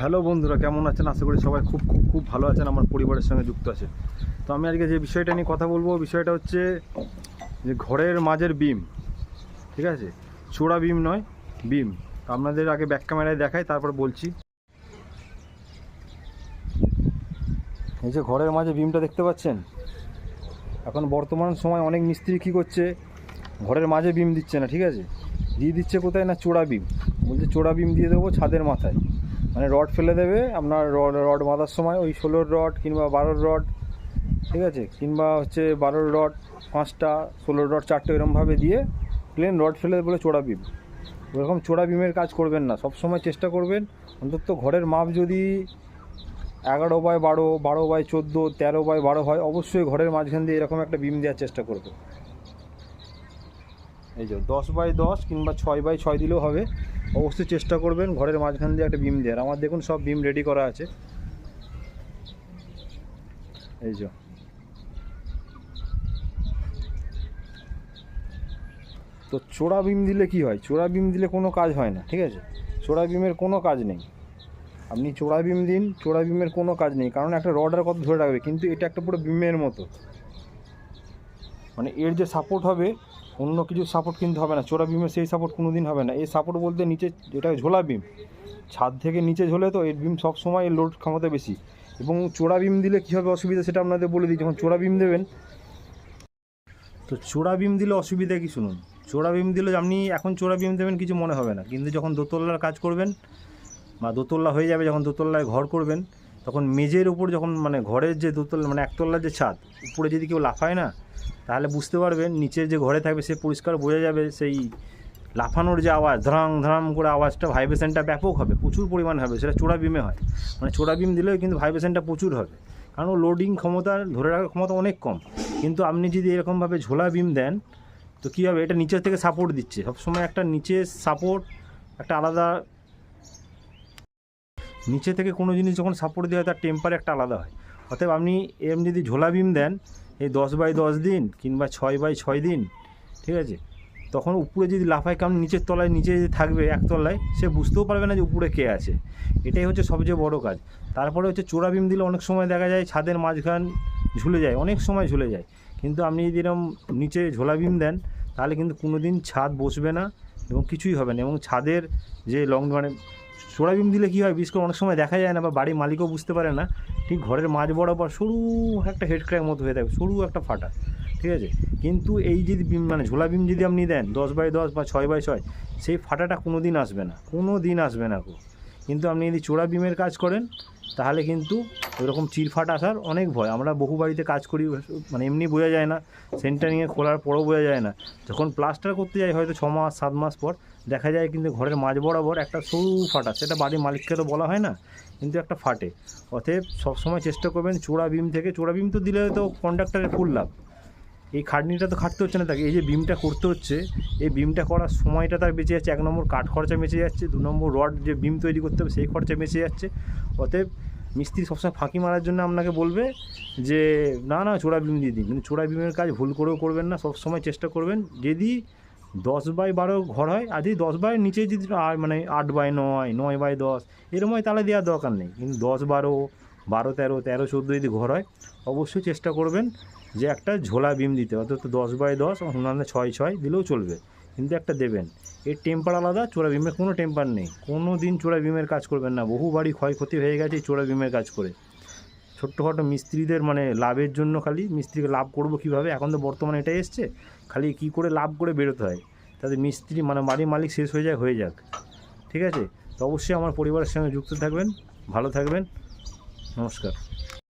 Hello বন্ধুরা, কেমন আছেন? আশা করি সবাই খুব খুব খুব ভালো আছেন, আমার পরিবারের সঙ্গে যুক্ত আছে। তো আমি আজকে যে বিষয়টা নিয়ে কথা বলব, বিষয়টা হচ্ছে যে ঘরের মাঝের বিম, ঠিক আছে? চোড়া বিম নয়, বিম। আপনাদের আগে ব্যাক ক্যামেরায় দেখাই, তারপর বলছি। এই যে ঘরের মাঝে বিমটা দেখতে পাচ্ছেন? এখন বর্তমান সময় অনেক মিস্ত্রি কী করছে? ঘরের মাঝে বিম দিচ্ছে না, ঠিক আছে? দিয়ে দিচ্ছে কোথায়? না চোড়া বিম। বলছে চোড়া বিম দিয়ে দেবো ছাদের মাথায়। মানে রড ফেলে দেবে, আপনার রড রড বাঁধার সময় ওই ষোলোর রড কিংবা বারোর রড ঠিক আছে? কিংবা হচ্ছে বারোর রড পাঁচটা, ষোলোর রড চারটে এরমভাবে দিয়ে প্লেন রড ফেলে বলে চোড়া বিম ওরকম চোড়া বিমের কাজ করবেন না সব সময় চেষ্টা করবেন। অন্তত ঘরের মাপ যদি এগারো বাই বারো বারো বাই চোদ্দ, তেরো বাই বারো হয়, অবশ্যই ঘরের মাঝখান দিয়ে এরকম একটা বিম দেওয়ার চেষ্টা করবে এই যে দশ বাই দশ কিংবা ছয় বাই ছয় দিলেও হবে। অবশ্যই চেষ্টা করবেন ঘরের মাঝখান দিয়ে একটা বিম দেওয়ার। আমার দেখুন সব বিম রেডি করা আছে। এই যে। তো চোড়া বিম দিলে কি হয়? চোড়া বিম দিলে কোনো কাজ হয় না, ঠিক আছে? চোড়া বিমের কোনো কাজ নেই। আপনি চোড়া বিম দিন চোড়া বিমের কোনো কাজ নেই, কারণ একটা রডার কত ধরে রাখবে, কিন্তু এটা একটা পুরো বিমের মতো। মানে এর যে সাপোর্ট হবে অন্য কিছু সাপোর্ট কিন্তু হবে না। চোরা বিমের সেই সাপোর্ট কোনো দিন হবে না। এই সাপোর্ট বলতে নিচে যেটা ঝোলা বিম ছাদ থেকে নিচে ঝোলে তো এর বিম সবসময় লোড ক্ষমতা বেশি। এবং চোরা বিম দিলে কী হবে অসুবিধা সেটা আপনাদের বলে দিই। যখন চোরা বিম দেবেন, তো চোরা বিম দিলে অসুবিধা কি শুনুন? চোরা বিম দিলে আপনি, এখন চোরা বিম দেবেন কিছু মনে হবে না। কিন্তু যখন দোতলার কাজ করবেন বা দোতলা হয়ে যাবে, যখন দোতলায় ঘর করবেন, তখন মেঝের উপর যখন মানে ঘরের যে দোতলা মানে একতলার যে ছাদ, উপরে যদি কেউ লাফায় না তাহলে বুঝতে পারবেন, নিচের যে ঘরে থাকবে সে পরিষ্কার বোঝা যাবে সেই লাফানোর যে আওয়াজ, ধরাং, ধরাম করে আওয়াজটা ভাইব্রেশনটা ব্যাপক হবে, প্রচুর পরিমাণ হবে, সেটা চোড়া বিমে হয়। মানে চোড়া বিম দিলেও কিন্তু ভাইব্রেশনটা প্রচুর হবে। কারণ লোডিং ক্ষমতা, ধরে রাখার ক্ষমতা অনেক কম। কিন্তু আপনি যদি এরকমভাবে ঝোলা বিম দেন, তো কী হবে? এটা নিচের থেকে সাপোর্ট দিচ্ছে। সবসময় একটা নিচে সাপোর্ট একটা আলাদা নিচে থেকে কোনো জিনিস যখন সাপোর্ট দেওয়া হয়, তার টেম্পার একটা আলাদা হয়। অতএব আপনি এরম যদি ঝোলা বিম দেন এই দশ বাই দশ দিন কিংবা ছয় বাই ছয় দিন, ঠিক আছে? তখন উপরে যদি লাফায় কারণ নিচের তলায় নিচে যদি থাকবে একতলায় সে বুঝতেও পারবে না যে উপরে কে আছে। এটাই হচ্ছে সবচেয়ে বড় কাজ। তারপরে হচ্ছে চোরা বিম দিলে অনেক সময় দেখা যায় ছাদের মাঝখান ঝুলে যায়, অনেক সময় ঝুলে যায়। কিন্তু আপনি যদি এরকম নিচে ঝোলা বিম দেন, তাহলে কিন্তু কোনো দিন ছাদ বসবে না এবং কিছুই হবে না। এবং ছাদের যে লং মানে চোরা বিম দিলে কী হয়? বিস্কুট অনেক সময় দেখা যায় না বা বাড়ির মালিকও বুঝতে পারে না। ঠিক ঘরের মাঝ বরাবর সরু একটা হেড ক্র্যাক মতো হয়ে থাকে, সরু একটা ফাটা, ঠিক আছে? কিন্তু এই যদি বিম মানে ঝোলা বিম যদি আপনি দেন, দশ বাই দশ বা ছয় বাই ছয়, সেই ফাটাটা কোনো দিন আসবে না কোনো দিন আসবে না কিন্তু আপনি যদি চোরা বিমের কাজ করেন, তাহলে কিন্তু ওইরকম চিরফাট আসার অনেক ভয়। আমরা বহু বাড়িতে কাজ করি মানে এমনি বোঝা যায় না, সেন্টারিংয়ে খোলার পরও বোঝা যায় না। যখন প্লাস্টার করতে যাই হয়তো ছ মাস, সাত মাস পর, দেখা যায় কিন্তু ঘরের মাঝ বরাবর একটা সরু ফাটা, সেটা বাড়ির মালিককে তো বলা হয় না, কিন্তু একটা ফাটে। অতএব সবসময় চেষ্টা করবেন চোরা বিম থেকে, চোরা বিম তো দিলে তো কন্ডাক্টারের ফুল লাভ। এই খাটনিটা তো খাটতে হচ্ছে না তাকে, এই যে বিমটা করতে হচ্ছে, এই বিমটা করার সময়টা তার বেঁচে যাচ্ছে, এক নম্বর কাঠ খরচা বেঁচে যাচ্ছে, দু নম্বর রড যে বিম তৈরি করতে হবে সেই খরচা বেঁচে যাচ্ছে। অতএব মিস্ত্রি সবসময় ফাঁকি মারার জন্য আপনাকে বলবে যে, না না চোড়া বিম দিয়ে দিন। কিন্তু চোড়া বিমের কাজ ভুল করেও করবেন না, সবসময় চেষ্টা করবেন, যদি দশ বাই বারো ঘর হয়, আর যদি দশ বাই নিচে যদি মানে আট বাই নয় নয় বাই দশ এরকম হয় তাহলে দেওয়ার দরকার নেই। কিন্তু দশ বারো বারো তেরো তেরো চোদ্দ যদি ঘর হয়, অবশ্যই চেষ্টা করবেন যে একটা ঝোলা বিম দিতে অর্থাৎ দশ বাই দশ অন্যান্য ছয় ছয় দিলেও চলবে। কিন্তু একটা দেবেন। এর টেম্পার আলাদা, চোরা বিমের কোনো টেম্পার নেই। কোনো দিন চোরা বিমের কাজ করবেন না। বহু বাড়ি ক্ষয়ক্ষতি হয়ে গেছে চোরা বিমের কাজ করে। ছোট্টখাটো মিস্ত্রিদের মানে লাভের জন্য খালি মিস্ত্রিকে লাভ করব কীভাবে? এখন তো বর্তমানে এটাই এসছে। খালি কী করে লাভ করে বেরোতে হয়? তাদের মিস্ত্রি মানে বাড়ির মালিক শেষ হয়ে যায়, হয়ে যাক। ঠিক আছে? তো অবশ্যই আমার পরিবারের সঙ্গে যুক্ত থাকবেন, ভালো থাকবেন। নমস্কার।